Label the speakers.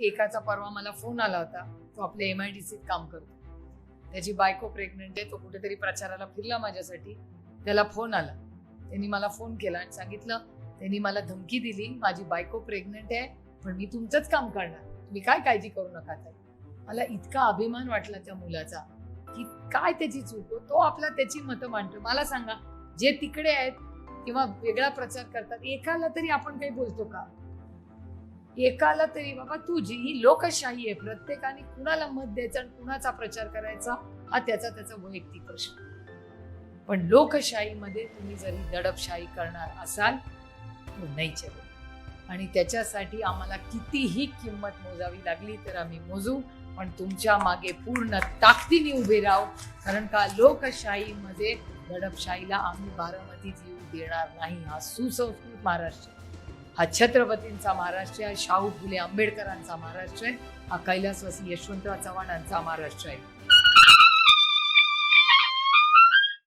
Speaker 1: एकाचा परवा मला फोन आला होता. तो आपल्या एम आय डी सीत काम करतो. त्याची बायको प्रेग्नंट आहे तो कुठेतरी प्रचाराला फिरला माझ्यासाठी. त्याला फोन आला. त्यांनी मला फोन केला आणि सांगितलं त्यांनी मला धमकी दिली माझी बायको प्रेग्नंट आहे पण मी तुमचंच काम करणार. तुम्ही काय काळजी करू नका ताई. मला इतका अभिमान वाटला त्या मुलाचा. की काय त्याची चूक हो? तो आपला त्याची मतं मांडतो. मला सांगा जे तिकडे आहेत किंवा वेगळा प्रचार करतात एकाला तरी आपण काही बोलतो का? एकाला तरी बाबा तुझी ही लोकशाही आहे प्रत्येकाने कुणाला मत द्यायचं आणि कुणाचा प्रचार करायचा हा त्याचा त्याचा वैयक्तिक प्रश्न. पण लोकशाहीमध्ये तुम्ही जरी दडपशाही करणार असाल तर नाही चलेल आणि त्याच्यासाठी आम्हाला कितीही किंमत मोजावी लागली तर आम्ही मोजू पण तुमच्या मागे पूर्ण ताकदीने उभे राहू कारण का लोकशाहीमध्ये दडपशाहीला आम्ही बारामतीत येऊ देणार नाही. हा सुसंस्कृत महाराष्ट्र हा छत्रपतींचा महाराष्ट्र आहे शाहू फुले आंबेडकरांचा महाराष्ट्र आहे हा कैलासवासी यशवंतराव चव्हाणांचा महाराष्ट्र आहे.